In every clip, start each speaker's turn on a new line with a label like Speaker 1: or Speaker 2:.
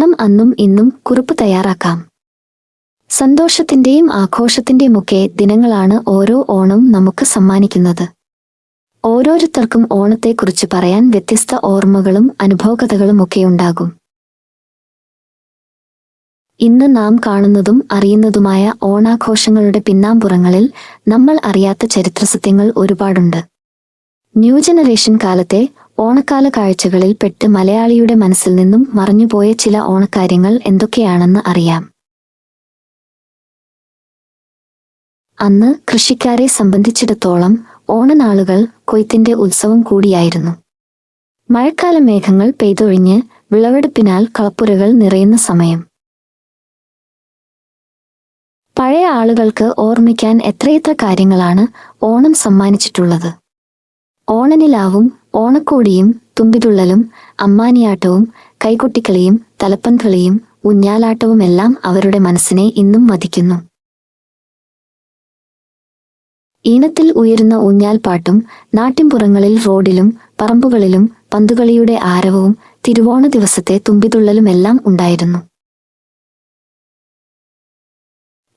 Speaker 1: ഓണം അന്നും ഇന്നും കുറിപ്പ് തയ്യാറാക്കാം. സന്തോഷത്തിന്റെയും ആഘോഷത്തിന്റെയും ആഘോഷത്തിന്റെയുമൊക്കെ ദിനങ്ങളാണ് ഓരോ ഓണം നമുക്ക് സമ്മാനിക്കുന്നത്. ഓരോരുത്തർക്കും ഓണത്തെക്കുറിച്ച് പറയാൻ വ്യത്യസ്ത ഓർമ്മകളും അനുഭവകഥകളും ഒക്കെ ഉണ്ടാകും. ഇന്ന് നാം കാണുന്നതും അറിയുന്നതുമായ ഓണാഘോഷങ്ങളുടെ പിന്നാമ്പുറങ്ങളിൽ നമ്മൾ അറിയാത്ത ചരിത്രസത്യങ്ങൾ ഒരുപാടുണ്ട്. ന്യൂ ജനറേഷൻ കാലത്തെ ഓണക്കാല കാഴ്ചകളിൽ പെട്ട് മലയാളിയുടെ മനസ്സിൽ നിന്നും മറഞ്ഞുപോയ ചില ഓണക്കാര്യങ്ങൾ എന്തൊക്കെയാണെന്ന് അറിയാം. അന്ന് കൃഷിക്കാരെ സംബന്ധിച്ചിടത്തോളം ഓണനാളുകൾ കൊയ്ത്തിന്റെ ഉത്സവം കൂടിയായിരുന്നു. മഴക്കാല മേഘങ്ങൾ പെയ്തൊഴിഞ്ഞ് വിളവെടുപ്പിനാൽ കളപ്പുരകൾ നിറയുന്ന സമയം. പഴയ ആളുകൾക്ക് ഓർമ്മിക്കാൻ എത്രയെത്ര കാര്യങ്ങളാണ് ഓണം സമ്മാനിച്ചിട്ടുള്ളത്. ഓണനിലാവും ഓണക്കോടിയും തുമ്പിതുള്ളലും അമ്മാനിയാട്ടവും കൈകൊട്ടിക്കളിയും തലപ്പൻകളിയും ഊഞ്ഞാലാട്ടവുമെല്ലാം അവരുടെ മനസ്സിനെ ഇന്നും വധിക്കുന്നു. ഈണത്തിൽ ഉയരുന്ന ഊഞ്ഞാൽപ്പാട്ടും നാട്ടിൻപുറങ്ങളിൽ റോഡിലും പറമ്പുകളിലും പന്തുകളിയുടെ ആരവവും തിരുവോണ ദിവസത്തെ തുമ്പിതുള്ളലുമെല്ലാം ഉണ്ടായിരുന്നു.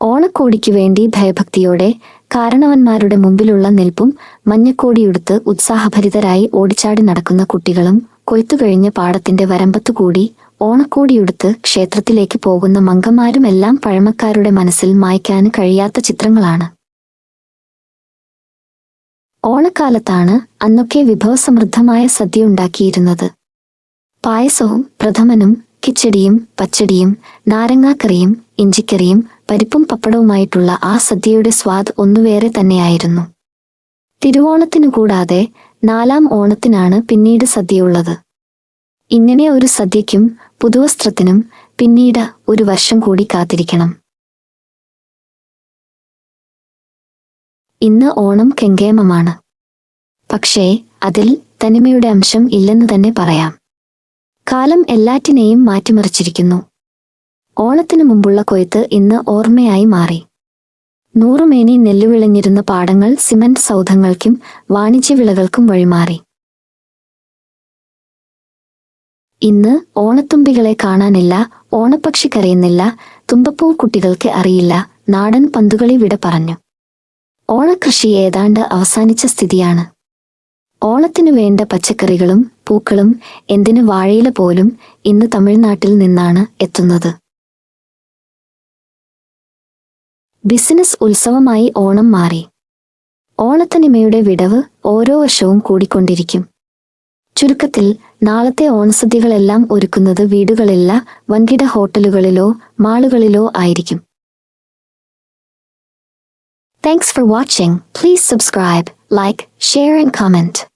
Speaker 1: ഓണക്കോടിക്കു വേണ്ടി ഭയഭക്തിയോടെ കാരണവന്മാരുടെ മുമ്പിലുള്ള നിൽപ്പും മഞ്ഞക്കോടിയുടുത്ത് ഉത്സാഹഭരിതരായി ഓടിച്ചാടി നടക്കുന്ന കുട്ടികളും കൊയ്ത്തുകഴിഞ്ഞ് പാടത്തിന്റെ വരമ്പത്തുകൂടി ഓണക്കോടിയുടുത്ത് ക്ഷേത്രത്തിലേക്ക് പോകുന്ന മങ്കന്മാരുമെല്ലാം പഴമക്കാരുടെ മനസ്സിൽ മായ്ക്കാൻ കഴിയാത്ത ചിത്രങ്ങളാണ്. ഓണക്കാലത്താണ് അന്നൊക്കെ വിഭവസമൃദ്ധമായ സദ്യ ഉണ്ടാക്കിയിരുന്നത് പായസവും പ്രഥമനും കിച്ചടിയും പച്ചടിയും നാരങ്ങാക്കറിയും ഇഞ്ചിക്കറിയും പരിപ്പും പപ്പടവുമായിട്ടുള്ള ആ സദ്യയുടെ സ്വാദ് ഒന്നുവേറെ തന്നെയായിരുന്നു. തിരുവോണത്തിനു കൂടാതെ നാലാം ഓണത്തിനാണ് പിന്നീട് സദ്യയുള്ളത്. ഇങ്ങനെ ഒരു സദ്യയ്ക്കും പുതുവസ്ത്രത്തിനും പിന്നീട് ഒരു വർഷം കൂടി കാത്തിരിക്കണം. ഇന്ന് ഓണം കെങ്കേമമാണ്. പക്ഷേ അതിൽ തനിമയുടെ അംശം ഇല്ലെന്ന് തന്നെ പറയാം. കാലം എല്ലാറ്റിനെയും മാറ്റിമറിച്ചിരിക്കുന്നു. ഓണത്തിനു മുമ്പുള്ള കൊയ്ത്ത് ഇന്ന് ഓർമ്മയായി മാറി. നൂറുമേനി നെല്ലുവിളഞ്ഞിരുന്ന പാടങ്ങൾ സിമന്റ് സൗധങ്ങൾക്കും വാണിജ്യവിളകൾക്കും വഴിമാറി. ഇന്ന് ഓണത്തുമ്പികളെ കാണാനില്ല ഓണപ്പക്ഷി കരയുന്നില്ല തുമ്പപ്പൂ കുട്ടികൾക്ക് അറിയില്ല നാടൻ പന്തുകളി വിട പറഞ്ഞു. ഓണക്കൃഷി ഏതാണ്ട് അവസാനിച്ച സ്ഥിതിയാണ്. ഓണത്തിനു വേണ്ട പച്ചക്കറികളും പൂക്കളും എന്തിനു വാഴയില പോലും ഇന്ന് തമിഴ്നാട്ടിൽ നിന്നാണ് എത്തുന്നത്. ബിസിനസ് ഉത്സവമായി ഓണം മാറി. ഓണത്തനിമയുടെ വിടവ് ഓരോ വർഷവും കൂടിക്കൊണ്ടിരിക്കും. ചുരുക്കത്തിൽ നാളത്തെ ഓണസദ്യകളെല്ലാം ഒരുക്കുന്നത് വീടുകളില്ല വൻകിട ഹോട്ടലുകളിലോ മാളുകളിലോ ആയിരിക്കും. Thanks for watching please subscribe like share and comment